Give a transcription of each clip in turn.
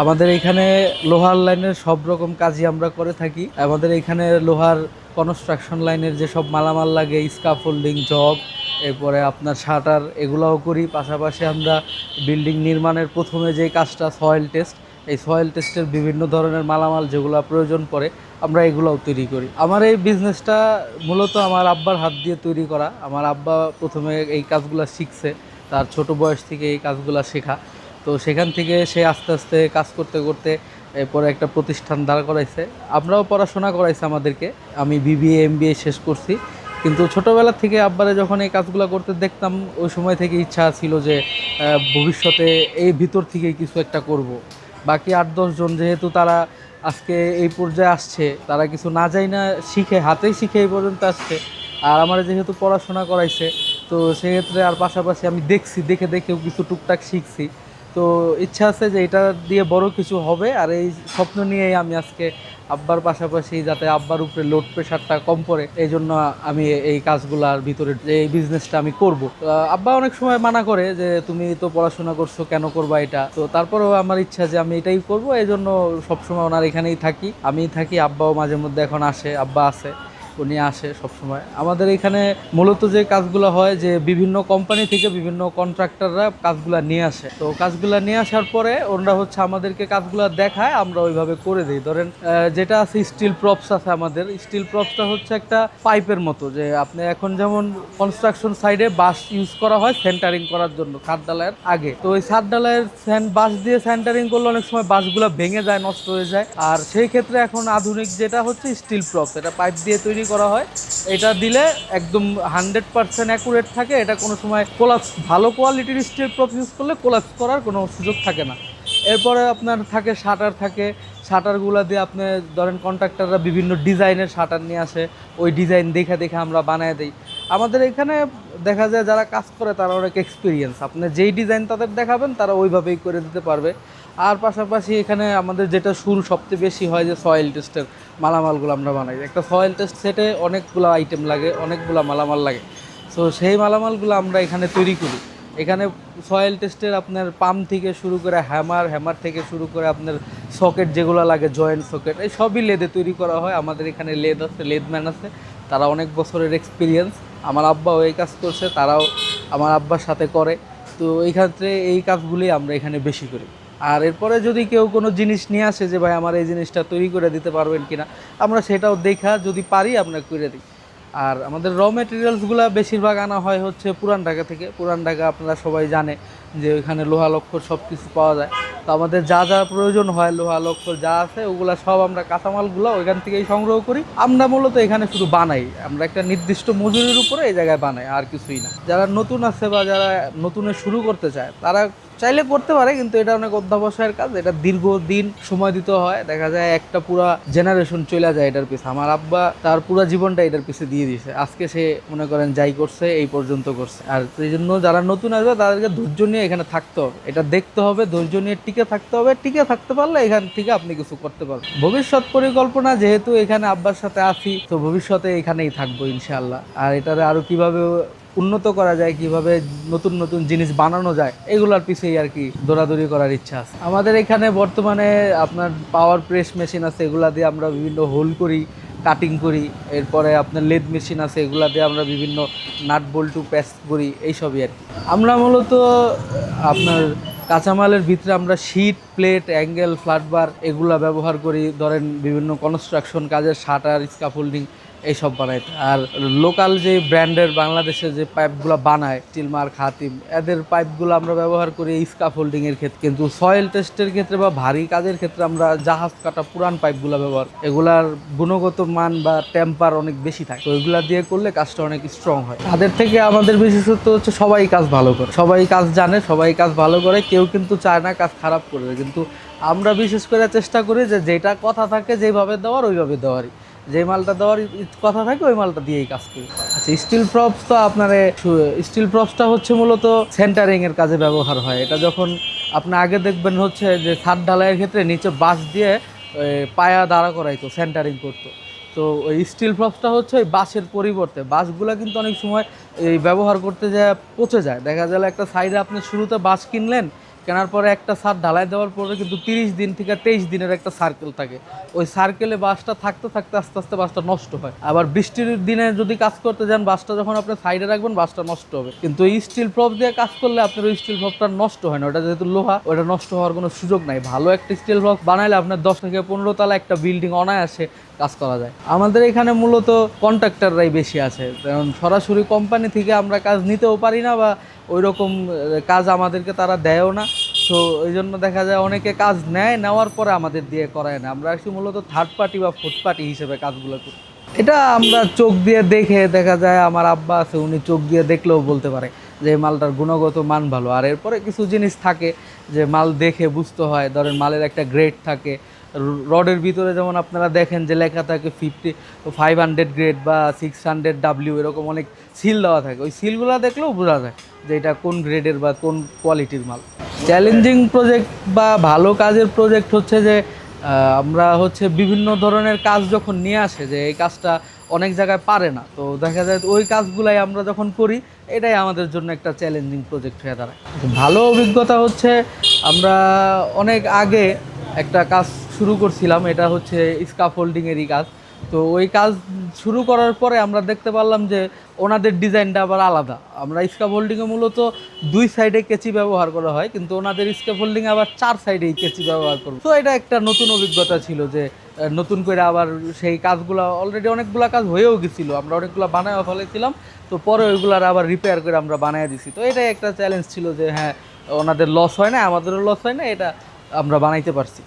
আমাদের এখানে লোহার লাইনের সব রকম কাজই আমরা করে থাকি। আমাদের এখানে লোহার কনস্ট্রাকশন লাইনের যে সব মালামাল লাগে স্কাফোল্ডিং জব এরপরে আপনার শাটার এগুলাও করি। পাশাপাশি আমরা বিল্ডিং নির্মাণের প্রথমে যে কাজটা সয়েল টেস্ট এই সয়েল টেস্টের বিভিন্ন ধরনের মালামাল যেগুলো প্রয়োজন পড়ে, আমরা এগুলোও তৈরি করি। আমার এই বিজনেসটা মূলত আমার আব্বার হাত দিয়ে তৈরি করা। আমার আব্বা প্রথমে এই কাজগুলো শিখছে, তার ছোট বয়স থেকে এই কাজগুলো শেখা। তো সেখান থেকে সে আস্তে আস্তে কাজ করতে করতে এরপরে একটা প্রতিষ্ঠান দাঁড় করাইছে। আমরাও পড়াশোনা করাইছে আমাদেরকে। আমি বিবিএ, এমবিএ শেষ করছি। কিন্তু ছোটোবেলা থেকে আব্বারে যখন এই কাজগুলো করতে দেখতাম, ওই সময় থেকে ইচ্ছা ছিল যে ভবিষ্যতে এই ভিতর থেকেই কিছু একটা করব। বাকি আট জন যেহেতু তারা আজকে এই পর্যায়ে আসছে, তারা কিছু না যাই না শিখে, হাতেই শিখে এই পর্যন্ত আসছে। আর আমার যেহেতু পড়াশোনা করাইছে, তো সেক্ষেত্রে আর পাশাপাশি আমি দেখছি, দেখে দেখেও কিছু টুকটাক শিখছি। তো ইচ্ছা আছে যে এটা দিয়ে বড় কিছু হবে, আর এই স্বপ্ন নিয়েই আমি আজকে আব্বার পাশাপাশি যাতে আব্বার উপরে লোড প্রেশারটা কম পড়ে, এই জন্য আমি এই কাজগুলার ভিতরে এই বিজনেসটা আমি করব। আব্বা অনেক সময় মানা করে যে, তুমি তো পড়াশোনা করছ, কেন করবা এটা? তো তারপরেও আমার ইচ্ছা যে আমি এটাই করব, এই জন্য সবসময় ওনার এখানেই থাকি। আমি থাকি, আব্বাও মাঝে মধ্যে এখন আসে, আব্বা আসে উনি আসে সবসময়। আমাদের এখানে মূলত যে কাজগুলো হয় যে বিভিন্ন কোম্পানি থেকে বিভিন্ন কন্ট্রাক্টররা কাজগুলো নিয়ে আসে। তো কাজগুলো নিয়ে আসার পরে ওনারা হচ্ছে আমাদেরকে কাজগুলো দেখায়, আমরা ওইভাবে করে দিই। ধরেন যেটা আছে স্টিল প্রপস আছে আমাদের। স্টিল প্রপসটা হচ্ছে একটা পাইপের মতো যে আপনি এখন যেমন কনস্ট্রাকশন সাইডে বাঁশ ইউজ করা হয় সেন্টারিং করার জন্য ছাদ ডালায়ের আগে। তো ওই ছাদ ডালায়ের বাঁশ দিয়ে সেন্টারিং করলে অনেক সময় বাঁশগুলো ভেঙে যায়, নষ্ট হয়ে যায়। আর সেই ক্ষেত্রে এখন আধুনিক যেটা হচ্ছে স্টিল প্রপস এটা পাইপ দিয়ে তৈরি করা হয়, এটা দিলে একদম হান্ড্রেড পার্সেন্ট অ্যাকুরেট থাকে, এটা কোনো সময় কোলাপস ভালো কোয়ালিটির স্টিল ইউজ করলে কোলাপস করার কোনো সুযোগ থাকে না। এরপরে আপনার থাকে শাটার থাকে শাটারগুলো দিয়ে আপনি ধরেন কন্ট্রাক্টররা বিভিন্ন ডিজাইনের শাটার নিয়ে আসে, ওই ডিজাইন দেখে দেখে আমরা বানায় দিই। আমাদের এখানে দেখা যায় যারা কাজ করে তারা অনেক এক্সপিরিয়েন্স আপনি যেই ডিজাইন তাদের দেখাবেন তারা ওইভাবেই করে দিতে পারবে। আর পাশাপাশি এখানে আমাদের যেটা শুরু, সবচেয়ে বেশি হয় যে সয়েল টেস্টের মালামালগুলো আমরা বানাই। একটা সয়েল টেস্ট সেটে অনেকগুলো আইটেম লাগে, অনেকগুলো মালামাল লাগে। সো সেই মালামালগুলো আমরা এখানে তৈরি করি। এখানে সয়েল টেস্টের আপনার পাম্প থেকে শুরু করে হ্যামার হ্যামার থেকে শুরু করে আপনার সকেট যেগুলো লাগে জয়েন্ট সকেট এই সবই লেদে তৈরি করা হয়। আমাদের এখানে লেদ আছে, লেদম্যান আছে। তারা অনেক বছরের এক্সপিরিয়েন্স আমার আব্বাও এই কাজ করছে, তারাও আমার আব্বার সাথে করে। তো এই ক্ষেত্রে এই কাজগুলি আমরা এখানে বেশি করি। আর এরপরে যদি কেউ কোনো জিনিস নিয়ে আসে যে, ভাই, আমার এই জিনিসটা তৈরি করে দিতে পারবেন কিনা? আমরা সেটাও দেখা যদি পারি, আমরা করে দিই। আর আমাদের র মেটেরিয়ালসগুলো বেশিরভাগ আনা হয় হচ্ছে পুরান ঢাকা থেকে। পুরান ঢাকা আপনারা সবাই জানে যে, ওইখানে লোহা লক্ষ্য সব কিছু পাওয়া যায়। তো আমাদের যা যা প্রয়োজন হয়, লোহা লক্ষ্য যা আছে, ওগুলা সব আমরা কাঁচামালগুলো ওইখান থেকেই সংগ্রহ করি। আমরা মূলত এখানে শুধু বানাই। আমরা একটা নির্দিষ্ট মজুরির উপরে এই জায়গায় বানাই, আর কিছুই না। যারা নতুন আছে বা যারা নতুনে শুরু করতে চায়, তারা চাইলে করতে পারে, কিন্তু এটা অনেক অধ্যাবসায়ের কাজ, এটা দীর্ঘদিন সময় দিতে হয়। দেখা যায় একটা পুরা জেনারেশন চলে যায় এটার পিছে। আমার আব্বা তার পুরো জীবনটা এটার পিছে দিয়ে দিয়েছে আজকে সে মনে করেন যাই করছে, এই পর্যন্ত করছে। আর সেই জন্য যারা নতুন আসবে, তাদেরকে ধৈর্য নিয়ে এখানে থাকতে হবে। এটা দেখতে হবে, ধৈর্য নিয়ে টিকে থাকতে হবে। টিকে থাকতে পারলে এখান থেকে আপনি কিছু করতে পারবেন। ভবিষ্যৎ পরিকল্পনা, যেহেতু এখানে আব্বার সাথে আছি, তো ভবিষ্যতে এখানেই থাকব ইনশাআল্লাহ। আর এটার আরও কীভাবে উন্নত করা যায়, কীভাবে নতুন নতুন জিনিস বানানো যায়, এগুলোর পিছেই আর কি দৌড়াদৌড়ি করার ইচ্ছা আছে। আমাদের এখানে বর্তমানে আপনার পাওয়ার প্রেস মেশিন আছে, এগুলা দিয়ে আমরা বিভিন্ন হোল করি কাটিং করি, এরপরে আপনার লেদ মেশিন আছে, এগুলা দিয়ে আমরা বিভিন্ন নাট বল্টু প্যাচ করি, এইসবই আর কি। আমরা মূলত আপনার কাঁচামালের ভিতরে আমরা শীট প্লেট অ্যাঙ্গেল ফ্ল্যাটবার এগুলা ব্যবহার করি, ধরেন বিভিন্ন কনস্ট্রাকশন কাজের শাটার স্কাফোল্ডিং এইসব বানাইতে। আর লোকাল যে ব্র্যান্ডের বাংলাদেশে যে পাইপগুলো বানায় স্টিলমার খাতিম, এদের পাইপগুলো আমরা ব্যবহার করি এই স্কাফোল্ডিং এর ক্ষেত্রে। কিন্তু সয়েল টেস্টের ক্ষেত্রে বা ভারী কাজের ক্ষেত্রে আমরা জাহাজ কাটা পুরান পাইপগুলো ব্যবহার এগুলার গুণগত মান বা টেম্পার অনেক বেশি থাকে। তো দিয়ে করলে কাজটা অনেক স্ট্রং হয়। তাদের থেকে আমাদের বিশেষত্ব হচ্ছে সবাই কাজ ভালো করে। সবাই কাজ জানে, সবাই কাজ ভালো করে, কেউ কিন্তু চায় না কাজ খারাপ করবে কিন্তু আমরা বিশেষ করে চেষ্টা করি যে যেটা কথা থাকে যেভাবে দেওয়ার, ওইভাবে দেওয়ারই। যে মালটা দেওয়ার কথা থাকে, ওই মালটা দিয়েই কাজ করি। আচ্ছা স্টিল প্রপস তো আপনার স্টিল প্রপসটা হচ্ছে মূলত সেন্টারিং এর কাজে ব্যবহার হয়। এটা যখন আপনি আগে দেখবেন হচ্ছে যে ছাদ ঢালাইয়ের ক্ষেত্রে নিচে বাঁশ দিয়ে পায়া দাঁড়া করাইতো সেন্টারিং করতো। তো ওই স্টিল প্রপসটা হচ্ছে ওই বাঁশের পরিবর্তে। বাঁশগুলো কিন্তু অনেক সময় এই ব্যবহার করতে যায়, পচে যায়। দেখা গেল একটা সাইডে আপনি শুরুতে বাঁশ কিনলেন কেনার পরে একটা ছাদ ঢালাই দেওয়ার পরে কিন্তু তিরিশ দিন থেকে তেইশ দিনের একটা সার্কেল থাকে। ওই সার্কেলে বাসটা থাকতে থাকতে আস্তে আস্তে বাসটা নষ্ট হয়। আবার বৃষ্টির দিনে যদি কাজ করতে যান, বাসটা যখন আপনি সাইডে রাখবেন, বাসটা নষ্ট হবে। কিন্তু স্টিল প্রপ দিয়ে কাজ করলে আপনার ওই স্টিল প্রপটা নষ্ট হয় না। ওটা যেহেতু লোহা, ওটা নষ্ট হওয়ার কোনো সুযোগ নাই। ভালো একটা স্টিল প্রপ বানাইলে আপনার দশ থেকে পনেরো তলা একটা বিল্ডিং অনায়াসে কাজ করা যায়। আমাদের এখানে মূলত কন্ট্রাক্টাররাই বেশি আছে। কারণ সরাসরি কোম্পানি থেকে আমরা কাজ নিতেও পারি না বা ওই রকম কাজ আমাদেরকে তারা দেয়ও না। তো ওই জন্য দেখা যায় অনেকে কাজ নেয়, নেওয়ার পরে আমাদের দিয়ে করায় না। আমরা আসি মূলত থার্ড পার্টি বা ফোর্থ পার্টি হিসেবে কাজগুলো করি। এটা আমরা চোখ দিয়ে দেখে দেখা যায়, আমার আব্বা আছে, উনি চোখ দিয়ে দেখলেও বলতে পারে যে মালটার গুণগত মান ভালো। আর এরপরে কিছু জিনিস থাকে যে মাল দেখে বুঝতে হয়। ধরেন মালের একটা গ্রেড থাকে রডের ভিতরে যেমন আপনারা দেখেন যে লেখা থাকে ফিফটি ফাইভ হান্ড্রেড গ্রেড বা সিক্স হান্ড্রেড ডাব্লিউ এরকম অনেক সিল দেওয়া থাকে। ওই সিলগুলো দেখলেও বোঝা যায় যে এটা কোন গ্রেডের বা কোন কোয়ালিটির মাল। চ্যালেঞ্জিং প্রজেক্ট বা ভালো কাজের প্রজেক্ট হচ্ছে যে আমরা হচ্ছে বিভিন্ন ধরনের কাজ যখন নিয়ে আসে যে এই কাজটা অনেক জায়গায় পারে না, তো দেখা যায় ওই কাজগুলাই আমরা যখন করি, এটাই আমাদের জন্য একটা চ্যালেঞ্জিং প্রজেক্ট হয়ে দাঁড়ায়। ভালো অভিজ্ঞতা হচ্ছে আমরা অনেক আগে একটা কাজ শুরু করছিলাম, এটা হচ্ছে স্কাফোল্ডিংয়েরই কাজ। তো ওই কাজ শুরু করার পরে আমরা দেখতে পারলাম যে ওনাদের ডিজাইনটা আবার আলাদা। আমরা স্কাফোল্ডিংয়ে মূলত দুই সাইডে কেচি ব্যবহার করা হয়, কিন্তু ওনাদের স্কাফোল্ডিং আবার চার সাইডেই কেচি ব্যবহার করব। তো এটা একটা নতুন অভিজ্ঞতা ছিল যে নতুন করে আবার সেই কাজগুলো অলরেডি অনেকগুলো কাজ হয়েও গেছিল। আমরা অনেকগুলো বানায়ও ফেলেছিলাম, তো পরে ওইগুলার আবার রিপেয়ার করে আমরা বানিয়ে দিছি। তো এটাই একটা চ্যালেঞ্জ ছিল যে হ্যাঁ ওনাদের লস হয় না, আমাদেরও লস হয় না, এটা আমরা বানাইতে পারছি।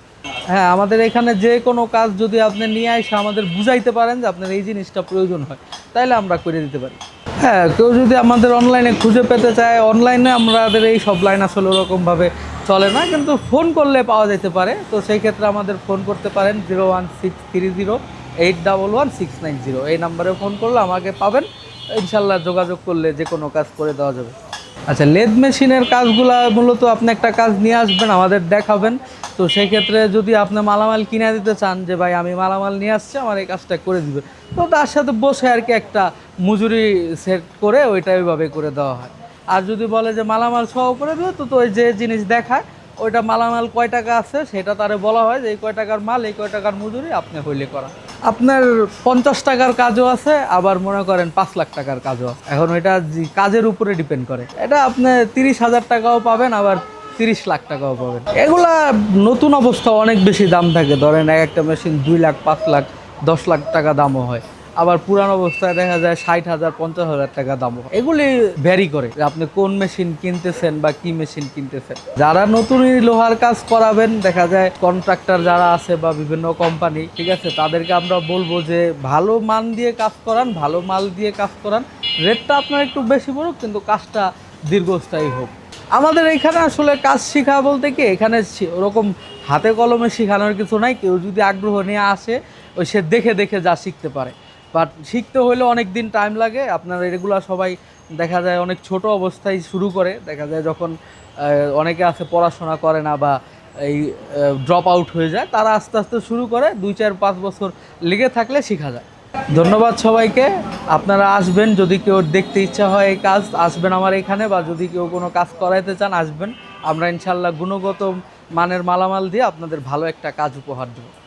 হ্যাঁ আমাদের এখানে যে কোনো কাজ যদি আপনি নিয়ে এসে আমাদের বুঝাইতে পারেন যে আপনার এই জিনিসটা প্রয়োজন হয় তাহলে আমরা করে দিতে পারি। হ্যাঁ কেউ যদি আমাদের অনলাইনে খুঁজে পেতে চায় অনলাইনে আমাদের এই সব লাইন আসলে ওরকমভাবে চলে না, কিন্তু ফোন করলে পাওয়া যেতে পারে। তো সেই ক্ষেত্রে আমাদের ফোন করতে পারেন zero one six three zero eight double one six nine zero এই নাম্বারে ফোন করলে আমাকে পাবেন। ইনশাল্লাহ যোগাযোগ করলে যে কোনো কাজ করে দেওয়া যাবে। আচ্ছা লেদ মেশিনের কাজগুলা মূলত আপনি একটা কাজ নিয়ে আসবেন, আমাদের দেখাবেন। তো সেই ক্ষেত্রে যদি আপনি মালামাল কিনে দিতে চান যে, ভাই, আমি মালামাল নিয়ে আসছি, আমার এই কাজটা করে দিবে। তো তার সাথে বসে আর কি একটা মজুরি সেট করে ওইটা ওইভাবে করে দেওয়া হয়। আর যদি বলে যে, মালামাল সহ করে দেবে? তো তো ওই যে জিনিস দেখায়, ওইটা মালামাল কয় টাকা আছে, সেটা তারে বলা হয় যে, এই কয় টাকার মাল, এই কয় টাকার মজুরি, আপনি হইলে করা আপনার পঞ্চাশ টাকার কাজও আছে, আবার মনে করেন পাঁচ লাখ টাকার কাজও আছে। এখন এটা কাজের উপরে ডিপেন্ড করে। এটা আপনি তিরিশ হাজার টাকাও পাবেন, আবার তিরিশ লাখ টাকাও পাবেন। এগুলা নতুন অবস্থা অনেক বেশি দাম থাকে। ধরেন এক একটা মেশিন দুই লাখ, পাঁচ লাখ, দশ লাখ টাকা দামও হয়। আবার পুরান অবস্থায় দেখা যায় ষাট হাজার, পঞ্চাশ হাজার টাকা হয়। এগুলি ভ্যারি করে আপনি কোন মেশিন কিনতেছেন বা কি মেশিন কিনতেছেন। যারা নতুনই লোহার কাজ করাবেন, দেখা যায় কন্ট্রাক্টর যারা আছে বা বিভিন্ন কোম্পানি ঠিক আছে, তাদেরকে আমরা বলব যে ভালো মান দিয়ে কাজ করান, ভালো মাল দিয়ে কাজ করান। রেটটা আপনার একটু বেশি পড়ুক কিন্তু কাজটা দীর্ঘস্থায়ী হোক। আমাদের এখানে আসলে কাজ শেখা বলতে কি, এখানে ওরকম হাতে কলমে শেখানোর কিছু নাই। কেউ যদি আগ্রহ নিয়ে আসে, ওই সে দেখে দেখে যা শিখতে পারে। বাট শিখতে হলে অনেক দিন টাইম লাগে। আপনার এগুলা সবাই দেখা যায় অনেক ছোট অবস্থায় শুরু করে। দেখা যায় যখন অনেকে আছে পড়াশোনা করে না বা এই ড্রপ আউট হয়ে যায়, তারা আস্তে আস্তে শুরু করে। দুই, চার, পাঁচ বছর লেগে থাকলে শেখা যায়। ধন্যবাদ সবাইকে। আপনারা আসবেন যদি কেউ দেখতে ইচ্ছা হয় এই কাজ, আসবেন আমার এখানে বা যদি কেউ কোনো কাজ করাইতে চান, আসবেন। আমরা ইনশাল্লাহ গুণগত মানের মালামাল দিয়ে আপনাদের ভালো একটা কাজ উপহার দেবো।